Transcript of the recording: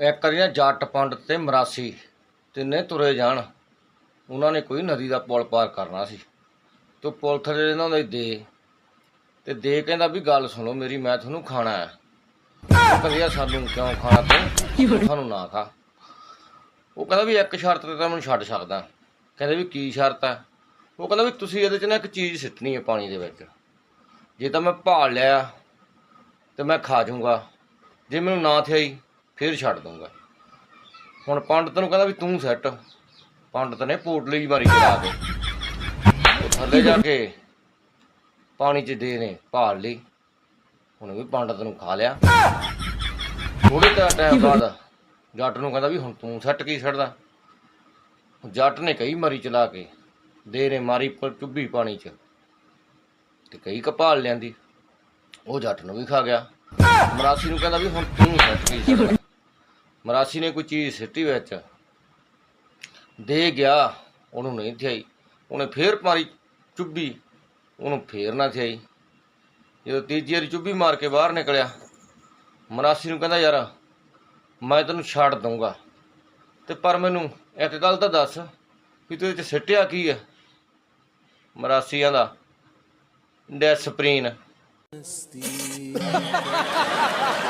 ਇੱਕ ਵਾਰੀ ਜੱਟ ਪੰਡ ਤੇ ਮਰਾਸੀ, ਤਿੰਨੇ ਤੁਰੇ ਜਾਣ। ਉਹਨਾਂ ਨੇ ਕੋਈ ਨਦੀ ਦਾ ਪੁਲ ਪਾਰ ਕਰਨਾ ਸੀ। ਤੇ ਪੁਲ ਥੱਲੇ ਇਹਨਾਂ ਦੇ ਦੇ। ਤੇ ਦੇ ਕਹਿੰਦਾ ਵੀ ਗੱਲ ਸੁਣੋ ਮੇਰੀ, ਮੈਂ ਤੁਹਾਨੂੰ ਖਾਣਾ ਹੈ। ਉਹ ਸਾਨੂੰ ਕਿਉਂ ਖਾਣਾ ਤੂੰ? ਸਾਨੂੰ ਨਾ ਖਾ। ਉਹ ਕਹਿੰਦਾ ਵੀ ਇੱਕ ਸ਼ਰਤ ਤੇ ਤਾਂ ਮੈਨੂੰ ਛੱਡ ਸਕਦਾ। ਕਹਿੰਦੇ ਵੀ ਕੀ ਸ਼ਰਤ ਹੈ? ਉਹ ਕਹਿੰਦਾ ਵੀ ਤੁਸੀਂ ਇਹਦੇ ਚ ਨਾ ਇੱਕ ਚੀਜ਼ ਸਿੱਟਣੀ ਹੈ ਪਾਣੀ ਦੇ ਵਿੱਚ। ਜੇ ਤਾਂ ਮੈਂ ਭਾਲ ਲਿਆ ਤੇ ਮੈਂ ਖਾ ਜਾਊਂਗਾ। ਜੇ ਮੈਨੂੰ ਨਾ ਥਿਆਈ ਫਿਰ ਛੱਡ ਦੂੰਗਾ ਹੁਣ ਪੰਡਤ ਨੂੰ ਕਹਿੰਦਾ ਵੀ ਤੂੰ ਸੈੱਟ ਪੰਡਤ ਨੇ ਪੋਟਲੀ ਮਾਰੀ ਚਲਾ ਕੇ ਉਹ ਥੱਲੇ ਜਾ ਕੇ ਪਾਣੀ 'ਚ ਦੇ ਨੇ ਭਾਲ ਲਈ। ਹੁਣ ਵੀ ਪੰਡਤ ਨੂੰ ਖਾ ਲਿਆ। ਥੋੜੇ ਤਾਂ ਟਾਈਮ ਬਾਅਦ ਜੱਟ ਨੂੰ ਕਹਿੰਦਾ ਵੀ ਹੁਣ ਤੂੰ ਸੱਟ ਕੀ ਛੱਡਦਾ? ਜੱਟ ਨੇ ਕਈ ਮਾਰੀ ਚਲਾ ਕੇ ਦੇ ਨੇ ਮਾਰੀ ਪਰ ਚੁੱਭੀ ਪਾਣੀ 'ਚ। ਤੇ ਕਈ ਕਪਾਲ ਲਿਆਂਦੀ। ਉਹ ਜੱਟ ਨੂੰ ਵੀ ਖਾ ਗਿਆ। ਮਰਾਸੀ ਨੂੰ ਕਹਿੰਦਾ ਵੀ ਹੁਣ ਤੂੰ ਸੱਟ ਕੀ ਛੱਡਦਾ? ਮਰਾਸੀ ਨੇ ਕੋਈ ਚੀਜ਼ ਸਿੱਟੀ ਵਿੱਚ। ਦੇ ਗਿਆ, ਉਹਨੂੰ ਨਹੀਂ ਥਿਆਈ। ਉਹਨੇ ਫੇਰ ਮਾਰੀ ਚੁੱਭੀ। ਉਹਨੂੰ ਫੇਰ ਨਾ ਥਿਆਈ। ਜਦੋਂ ਤੀਜੀ ਵਾਰੀ ਚੁੱਭੀ ਮਾਰ ਕੇ ਬਾਹਰ ਨਿਕਲਿਆ, ਮਰਾਸੀ ਨੂੰ ਕਹਿੰਦਾ, ਯਾਰ, ਮੈਂ ਤੈਨੂੰ ਛੱਡ ਦਊਂਗਾ। ਤੇ ਪਰ ਮੈਨੂੰ ਇੱਕ ਗੱਲ ਤਾਂ ਦੱਸ ਵੀ ਤੂੰ ਇਹ ਸਿੱਟਿਆ ਕੀ ਹੈ ਮਰਾਸੀਆਂ ਦਾ ਡੈਸਪਰੀਨ।